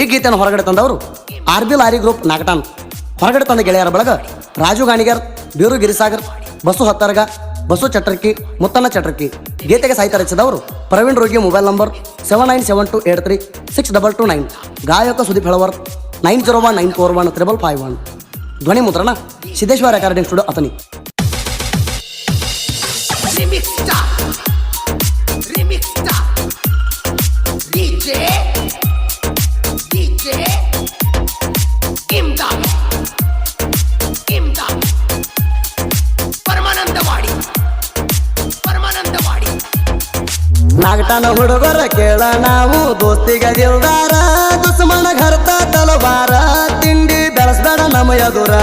ಈ ಗೀತೆಯನ್ನು ಹೊರಗಡೆ ತಂದವರು ಆರ್ ಬಿ ಲಾರಿ ಗ್ರೂಪ್ ನಾಗಟಾನ್ ಹೊರಗಡೆ ತಂದ ಗೆಳೆಯರ ಬಳಗ ರಾಜು ಗಾಣಿಗರ್, ಬೀರು ಗಿರಿಸಾಗರ್, ಬಸು ಹತ್ತರ್ಗ, ಬಸು ಚಟರ್ಕಿ, ಮುತ್ತಣ್ಣ ಚಟರ್ಕಿ. ಗೀತೆಗೆ ಸಾಹಿತ್ಯ ರಚಿಸಿದವರು ಪ್ರವೀಣ್ ರೋಗಿ mobile number seven nine seven two eight three six double two nine ಗಾಯಕ Sudeep Helavar nine zero one nine four one triple five one ಧ್ವನಿ ಮುದ್ರಣ ಸಿದ್ದೇಶ್ವರ ರೆಕಾರ್ಡಿಂಗ್ ಸ್ಟುಡಿಯೋ ಅತನಿ ನಾಗಟಾನ ಹುಡುಗರ ಕೇಳ ನಾವು ದೋಸ್ತಿಗ ದಿಲ್ದಾರ, ದುಸ್ಮನ ಹರ್ತ ತಲವಾರ, ತಿಂಡಿ ಬೆಳೆಸ್ಬೇಡ ನಮ್ಮ ಎದುರ.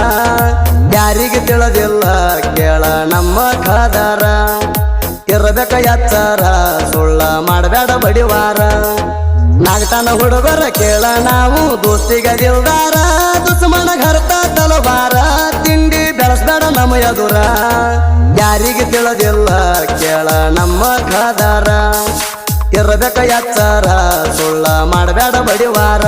ಯಾರಿಗೆ ತಿಳಿದಿಲ್ಲ ಕೇಳ ನಮ್ಮ ಖಾದಾರ. ಇರಬೇಕ ಎಚ್ಚರ, ಸುಳ್ಳ ಮಾಡಬೇಡ ಬಡಿವಾರ. ನಾಗತನ ಹುಡುಗರ ಕೇಳ ನಾವು ದೋಸ್ತಿಗ ದಿಲ್ದಾರ, ದುಸ್ಮನ ಹರ್ತ ತಲವಾರ, ತಿಂಡಿ ಬೆಳೆಸ್ಬೇಡ ನಮ್ಮ ಎದುರ. ಯಾರಿಗೆ ತಿಳಿದಿಲ್ಲ ಕೇಳ ನಮ್ಮ ಖಾದಾರ. ಇರಬೇಕ ಎಚ್ಚರ ಸುಳ್ಳ ಮಾಡಬೇಡ ಬಡಿವಾರ.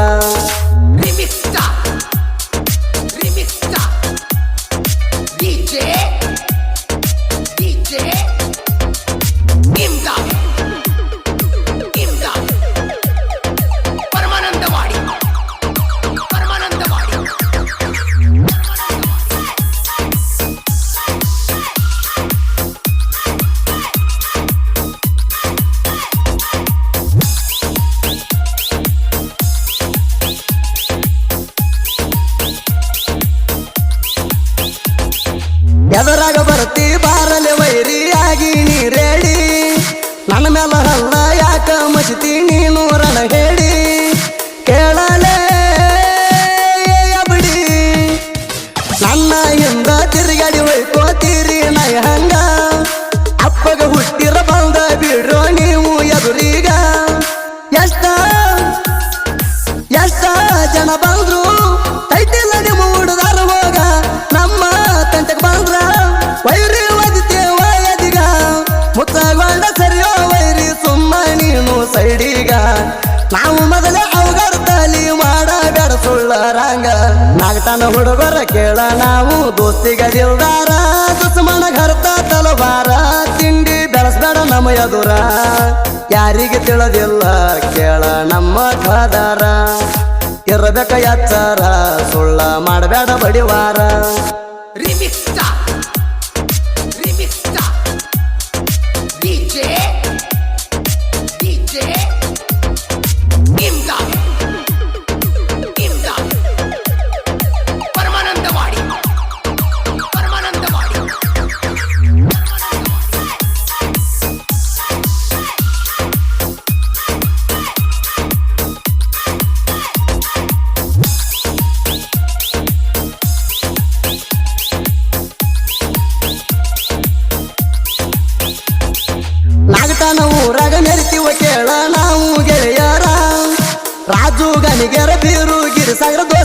ಎದರಾಗ ನಾವು ದೋಸ್ತಿಗ ದಿಲ್ದಾರ ದುಸ್ಮನ ಘರ್ತ, ತಲವಾರ, ತಿಂಡಿ ಬೆಳೆಸ್ಬೇಡ ನಮ್ಮ ಎದುರ. ಯಾರಿಗೆ ತಿಳಿದಿಲ್ಲ, ಕೇಳ ನಮ್ಮ ಖದಾರ ಇರಬೇಕ ಎಚ್ಚರ, ಸುಳ್ಳ ಮಾಡಬೇಡ ಬಡಿವಾರ. ಬೀರು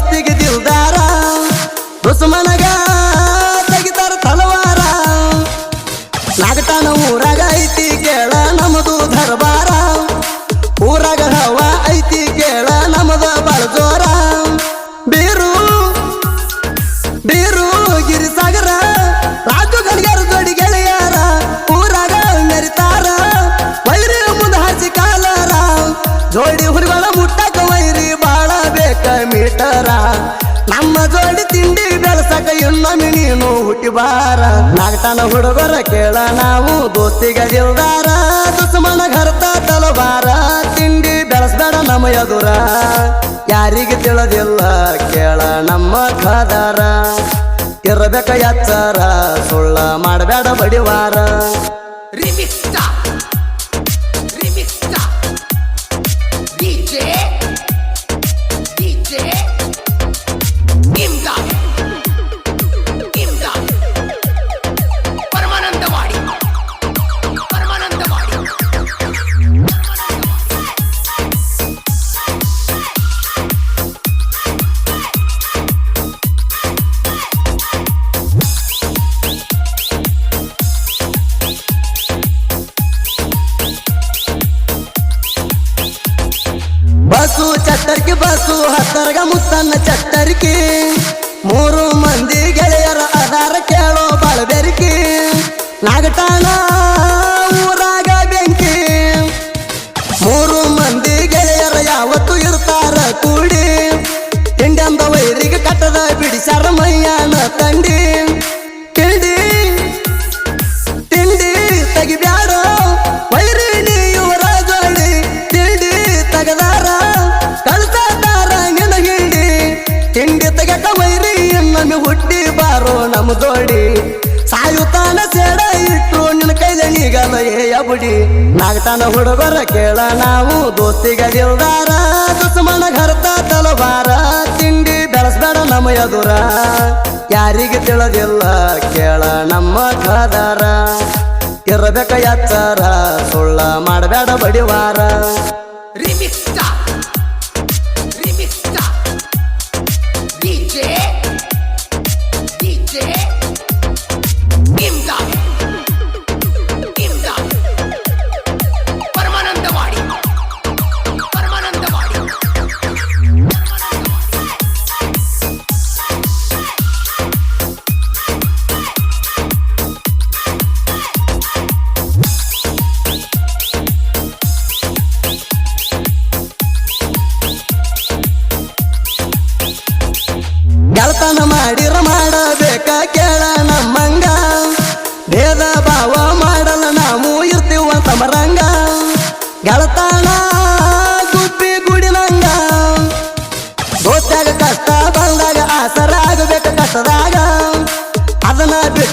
ಇನ್ನೊಮ್ಮೆ ನೀನು ಹುಟ್ಟಿ ಬಾರ. ನಾಗತಾನ ಹುಡುಗರ ಕೇಳ ನಾವು ದೋಸ್ತಿಗ ಜಿಲ್ದಾರ ದುಸ್ಮನ ಘರ್ತ ತಲವಾರ. ತಿಂಡಿ ಬೆಳೆಸ್ಬೇಡ ನಮ್ಮ ಎದುರ. ಯಾರಿಗೆ ತಿಳಿದಿಲ್ಲ ಕೇಳ ನಮ್ಮ ಖಾದಾರ ಇರಬೇಕ ಎಚ್ಚರ, ಸುಳ್ಳ ಮಾಡಬೇಡ ಬಡಿವಾರ. ನಾಗಟಾಣ ಊರಾಗ ಬೆಂಕಿ. ಮೂರು ಮಂದಿ ಗೆಳೆಯರ ಯಾವತ್ತು ಇರ್ತಾರ ಕೂಡಿ. ತಿಂಡಂದ ವೈರಿಗೆ ಕಟ್ಟದ ಬಿಡಿಸಾರ ಮೈಯಾನ ತಿಂಡಿ. ಕೈಲ ನೀಗಲ್ಲ ಏಯ ಬುಡಿ. ನಾಗತಾನ ಹುಡುಗರ ಕೇಳ ನಾವು ದೋಸ್ತಿಗ ದಿಲ್ದಾರ. ದುಸ್ಮನ ಘರ್ತ ತಲವಾರ. ತಿಂಡಿ ಬೆಳೆಸ್ಬೇಡ ನಮ್ಮ ಎದುರ. ಯಾರಿಗೆ ತಿಳದಿಲ್ಲ ಕೇಳ ನಮ್ಮ ಕದಾರ ಇರಬೇಕ ಎಚ್ಚರ, ಸುಳ್ಳ ಮಾಡಬೇಡ ಬಡಿವಾರ.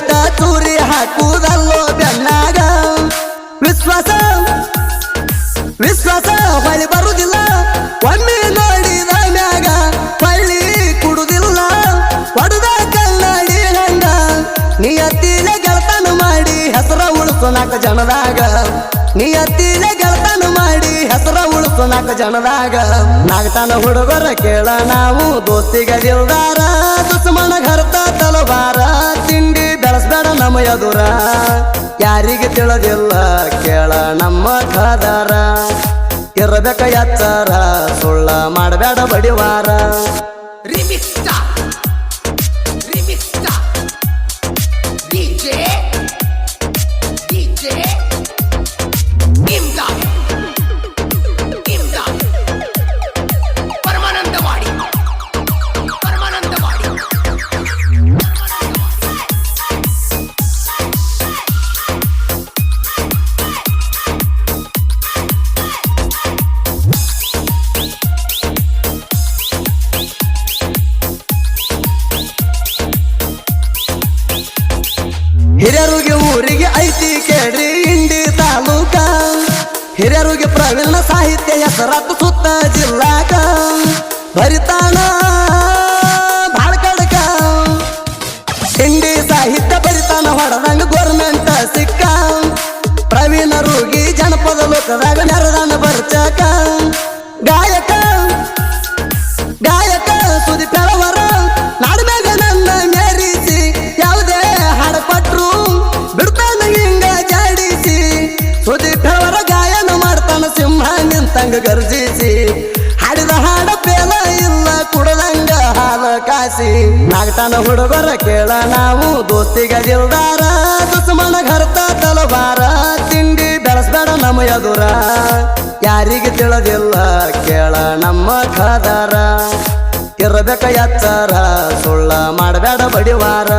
ಬಿಟ್ಟ ಚೂರಿ ಹಾಕುವುದಲ್ಲೋ ಬೆನ್ನಾಗ ವಿಶ್ವಾಸ? ವಿಶ್ವಾಸ, ಹೊಳಿ ಬರುವುದಿಲ್ಲ ಒಮ್ಮೆ ನೋಡಿದ ಮ್ಯಾಗ ಹೊಳ್ಳಿ ಕುಡುದಿಲ್ಲ. ಹೊಡೆದ ಕನ್ನಡಿ ಹಂಗ ನಿಯತ್ತಿಲೆ ಗೆಳತನ ಮಾಡಿ ಹೆಸರ ಉಳಿಸು ನಾಲ್ಕು ಜನದಾಗ. ನಿಯತ್ತಿಲೆ ಗೆಳತನ ಮಾಡಿ ಹೆಸರ ಉಳಿಸು ನಾಲ್ಕು ಜನದಾಗ. ನಾಗತನ ಹುಡುಗರ ಕೇಳ ನಾವು ದೋಸ್ತಿಗ ದಿಲ್ದಾರ. ಘರ್ತ ತಲವಾರ ತಿಂಡಿ ನಮ್ಮ ಎದುರ ಯಾರಿಗೆ ತಿಳಿದಿಲ್ಲ? ಕೇಳ ನಮ್ಮ ಖಾದಾರ. ಇರಬೇಕ ಎಚ್ಚಾರ ಸುಳ್ಳ ಮಾಡಬೇಡ ಬಡಿವಾರ. ಐತಿ ಕೇಳ್ರಿ ಇಂಡಿ ತಾಲೂಕ. ಹಿರಿಯರಿಗೆ ಪ್ರವೀಣ ಸಾಹಿತ್ಯ ಹೆಸರಾತು ಸುತ್ತ ಜಿಲ್ಲಾಕ ಬರಿತಾನ ಕಾಸಿ ನಾಗತಾನ ಹುಡುಗರ ಕೇಳ ನಾವು ದೋಸ್ತಿಗ ದಿಲ್ದಾರ ದುಸ್ಮನ ಘರ್ತ ತಲವಾರ. ತಿಂಡಿ ಬೆಳೆಸ್ಬೇಡ ನಮ್ಮ ಎದುರ. ಯಾರಿಗೆ ತಿಳಿದಿಲ್ಲ ಕೇಳ ನಮ್ಮ ಖಾದಾರ ಇರಬೇಕ ಎಚ್ಚರ, ಸುಳ್ಳ ಮಾಡಬೇಡ ಬಡಿವಾರ.